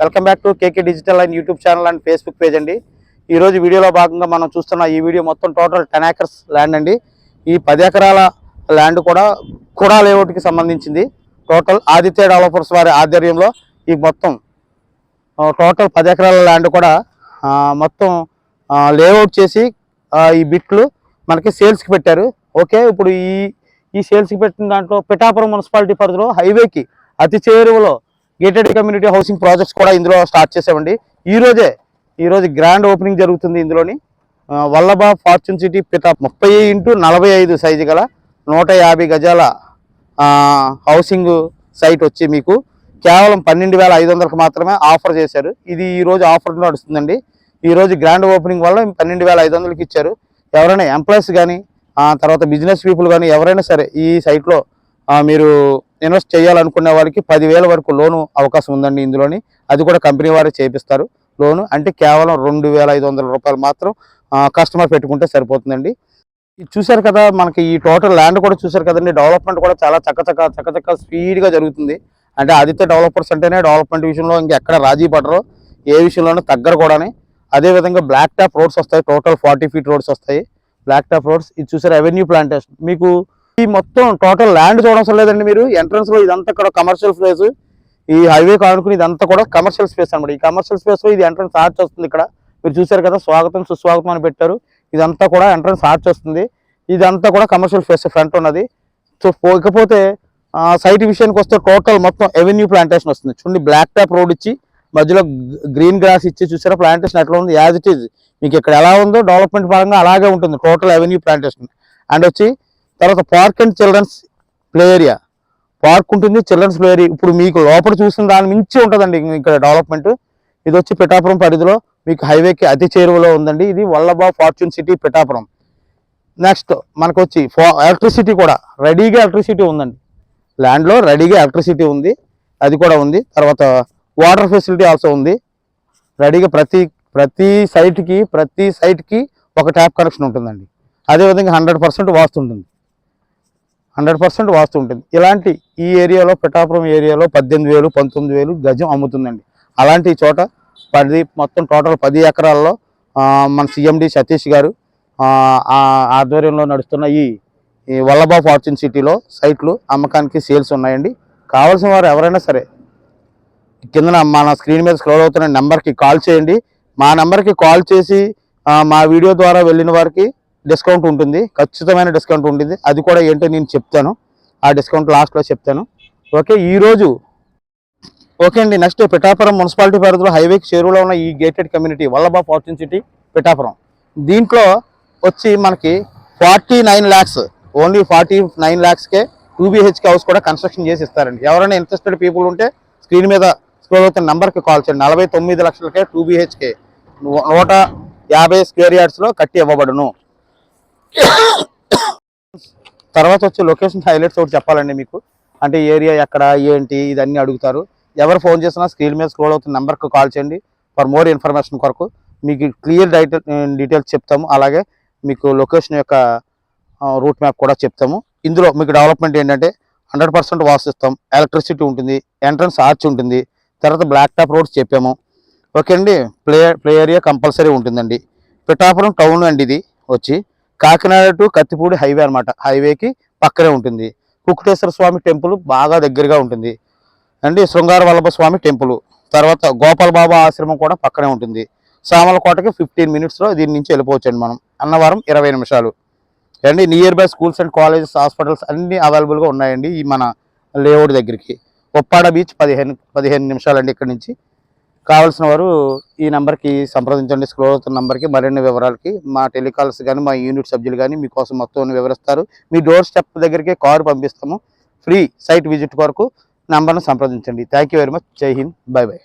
Welcome back to KK digital and YouTube channel and Facebook page అండి. ఈ రోజు వీడియోలో భాగంగా మనం చూస్తున్న ఈ వీడియో మొత్తం టోటల్ టెన్ ఏకర్స్ ల్యాండ్ అండి. ఈ పది ఎకరాల ల్యాండ్ కూడా కూడా లేఅవుట్కి సంబంధించింది. టోటల్ ఆదిత్య డెవలపర్స్ వారి ఆధ్వర్యంలో ఈ మొత్తం టోటల్ పది ఎకరాల ల్యాండ్ కూడా మొత్తం లేఅవుట్ చేసి ఈ బిట్లు మనకి సేల్స్కి పెట్టారు. ఓకే ఇప్పుడు ఈ ఈ సేల్స్కి పెట్టిన దాంట్లో పిఠాపురం మున్సిపాలిటీ పరిధిలో హైవేకి అతి చేరువలో గేటెడ్ కమ్యూనిటీ హౌసింగ్ ప్రాజెక్ట్స్ కూడా ఇందులో స్టార్ట్ చేసామండి. ఈ రోజే గ్రాండ్ ఓపెనింగ్ జరుగుతుంది ఇందులోని. వల్లభ ఫార్చ్యూన్ సిటీ పిఠా ముప్పై ఇంటూ నలభై ఐదు సైజు గల నూట యాభై గజాల హౌసింగ్ సైట్ వచ్చి మీకు కేవలం పన్నెండు వేల ఐదు వందలకు మాత్రమే ఆఫర్ చేశారు. ఇది ఈరోజు ఆఫర్ నడుస్తుందండి. ఈరోజు గ్రాండ్ ఓపెనింగ్ వల్ల పన్నెండు వేల ఐదు వందలకి ఇచ్చారు. ఎవరైనా ఎంప్లాయీస్ కానీ తర్వాత బిజినెస్ పీపుల్ కానీ ఎవరైనా సరే ఈ సైట్లో మీరు ఇన్వెస్ట్ చేయాలనుకునే వారికి పదివేల వరకు లోను అవకాశం ఉందండి ఇందులోని. అది కూడా కంపెనీ వారే చేపిస్తారు. లోను అంటే కేవలం రెండు వేల ఐదు వందల రూపాయలు మాత్రం కస్టమర్ పెట్టుకుంటే సరిపోతుందండి. ఇది చూశారు కదా మనకి ఈ టోటల్ ల్యాండ్ కూడా చూశారు కదండి. డెవలప్మెంట్ కూడా చాలా చక్కచక్క చక్కచక్క స్పీడ్గా జరుగుతుంది. అంటే ఆదిత్య డెవలపర్స్ అంటేనే డెవలప్మెంట్ విషయంలో ఇంకెక్కడ రాజీ పడరు. ఏ విషయంలోనూ తగ్గరు కూడాని. అదే విధంగా బ్లాక్ టాప్ రోడ్స్ వస్తాయి. టోటల్ ఫార్టీ ఫీట్ రోడ్స్ వస్తాయి. బ్లాక్ టాప్ రోడ్స్ ఇది చూసారు రెవెన్యూ ప్లాంటేషన్. మీకు ఈ మొత్తం టోటల్ ల్యాండ్ చూడడం లేదండి మీరు. ఎంట్రన్స్లో ఇదంతా కూడా కమర్షియల్ ప్లేస్ ఈ హైవే కానుకుని ఇదంతా కూడా కమర్షియల్ స్పేస్ అనమాట ఈ కమర్షియల్ స్పేస్లో ఇది ఎంట్రన్స్ ఆర్చ్ వస్తుంది ఇక్కడ. మీరు చూసారు కదా స్వాగతం సుస్వాగతం అని పెట్టారు. ఇదంతా కూడా ఎంట్రన్స్ ఆర్చ్ వస్తుంది ఇదంతా కూడా కమర్షియల్ స్పేస్ ఫ్రంట్ ఉన్నది. సో పోకపోతే సైట్ విషయానికి వస్తే టోటల్ మొత్తం ఎవెన్యూ ప్లాంటేషన్ వస్తుంది. చూడండి బ్లాక్ టాప్ రోడ్ ఇచ్చి మధ్యలో గ్రీన్ గ్రాస్ ఇచ్చి చూసారా? ప్లాంటేషన్ ఎట్లా ఉంది? యాజ్ ఇట్ ఈజ్ మీకు ఇక్కడ ఎలా ఉందో డెవలప్మెంట్ పరంగా అలాగే ఉంటుంది. టోటల్ అవెన్యూ ప్లాంటేషన్ అండ్ వచ్చి తర్వాత park and children's play area. Park ఉంటుంది చిల్డ్రన్స్ ప్లే ఏరియా. ఇప్పుడు మీకు లోపల చూసిన దాని మించి ఉంటుందండి ఇక్కడ డెవలప్మెంట్. ఇది వచ్చి పిఠాపురం పరిధిలో మీకు హైవేకి అతి చేరువలో ఉందండి. ఇది Vallabha fortune city Pithapuram. Next మనకు వచ్చి ఎలక్ట్రిసిటీ కూడా రెడీగా ఎలక్ట్రిసిటీ ఉందండి. ల్యాండ్లో రెడీగా ఎలక్ట్రిసిటీ ఉంది. అది కూడా ఉంది. తర్వాత వాటర్ ఫెసిలిటీ ఆల్సో ఉంది. రెడీగా ప్రతి ప్రతి సైట్కి ప్రతి సైట్కి ఒక ట్యాప్ కనెక్షన్ ఉంటుందండి. అదేవిధంగా హండ్రెడ్ పర్సెంట్ వాస్తు ఉంటుంది. హండ్రెడ్ పర్సెంట్ వాస్తు ఉంటుంది. ఇలాంటి ఈ ఏరియాలో పిఠాపురం ఏరియాలో పద్దెనిమిది వేలు పంతొమ్మిది వేలు గజం అమ్ముతుందండి. అలాంటి చోట పది మొత్తం టోటల్ పది ఎకరాల్లో మన సీఎండి సతీష్ గారు ఆధ్వర్యంలో నడుస్తున్న ఈ వల్లభా ఫార్చ్యూన్ సిటీలో సైట్లు అమ్మకానికి సేల్స్ ఉన్నాయండి. కావాల్సిన వారు ఎవరైనా సరే కింద మన స్క్రీన్ మీద స్క్రోల్ అవుతున్న నెంబర్కి కాల్ చేయండి. మా నెంబర్కి కాల్ చేసి మా వీడియో ద్వారా వెళ్ళిన వారికి డిస్కౌంట్ ఉంటుంది. ఖచ్చితమైన డిస్కౌంట్ ఉంటుంది. అది కూడా ఏంటో నేను చెప్తాను. ఆ డిస్కౌంట్ లాస్ట్లో చెప్తాను. ఓకే ఈరోజు ఓకే అండి నెక్స్ట్ పిఠాపురం మున్సిపాలిటీ పరిధిలో హైవేకి చేరువలో ఉన్న ఈ gated community Vallabha fortune city Pithapuram. దీంట్లో వచ్చి మనకి forty nine lakhs only forty nine ల్యాక్స్కే two BHK house కూడా కన్స్ట్రక్షన్ చేసి ఇస్తారండి. ఎవరైనా ఇంట్రెస్టెడ్ పీపుల్ ఉంటే స్క్రీన్ మీద స్క్రోల్ అవుతున్న నెంబర్కి కాల్ చేయండి. నలభై తొమ్మిది లక్షలకే టూ బీహెచ్కే నూట యాభై స్క్వేర్ యార్డ్స్లో కట్టి ఇవ్వబడును. తర్వాత వచ్చి లొకేషన్ హైలైట్స్ ఒకటి చెప్పాలండి మీకు. అంటే ఏరియా ఎక్కడ ఏంటి ఇదన్నీ అడుగుతారు. ఎవరు ఫోన్ చేసినా స్క్రీన్ మీద స్క్రోల్ అవుతున్న నెంబర్కి కాల్ చేయండి ఫర్ మోర్ ఇన్ఫర్మేషన్ కొరకు. మీకు క్లియర్ డీటెయిల్స్ చెప్తాము. అలాగే మీకు లొకేషన్ యొక్క రూట్ మ్యాప్ కూడా చెప్తాము. ఇందులో మీకు డెవలప్మెంట్ ఏంటంటే హండ్రెడ్ పర్సెంట్ వాసిస్తాం. ఎలక్ట్రిసిటీ ఉంటుంది ఎంట్రన్స్ ఆర్చ్ ఉంటుంది తర్వాత బ్లాక్ టాప్ రోడ్స్ చెప్పాము. ఓకే అండి? ప్లే ప్లే ఏరియా కంపల్సరీ ఉంటుందండి. పిఠాపురం టౌన్ అండి ఇది వచ్చి. కాకినాడ టు కత్తిపూడి హైవే అనమాట హైవేకి పక్కనే ఉంటుంది. కుకుటేశ్వర స్వామి టెంపుల్ బాగా దగ్గరగా ఉంటుంది. అండి శృంగార వల్లభ స్వామి టెంపుల్. తర్వాత గోపాల్ బాబా ఆశ్రమం కూడా పక్కనే ఉంటుంది. సామలకోటకి ఫిఫ్టీన్ మినిట్స్లో దీని నుంచి వెళ్ళిపోవచ్చండి మనం. అన్నవరం ఇరవై నిమిషాలు. అండి near by schools and colleges hospitals అన్నీ అవైలబుల్గా ఉన్నాయండి ఈ మన లేఅవుట్ దగ్గరికి. ఒప్పాడ బీచ్ పదిహేను పదిహేను నిమిషాలండి ఇక్కడ నుంచి. కావాల్సిన వారు ఈ నెంబర్కి సంప్రదించండి స్క్రోల్ అవుతున్న నెంబర్కి మరిన్ని వివరాలకి మా టెలికాల్స్ కానీ మా యూనిట్ సభ్యులు కానీ మీకోసం మొత్తం వివరిస్తారు. మీ డోర్ స్టెప్ దగ్గరికి కారు పంపిస్తాము. ఫ్రీ సైట్ విజిట్ వరకు నెంబర్ను సంప్రదించండి. Thank you very much. జై హింద్. By by.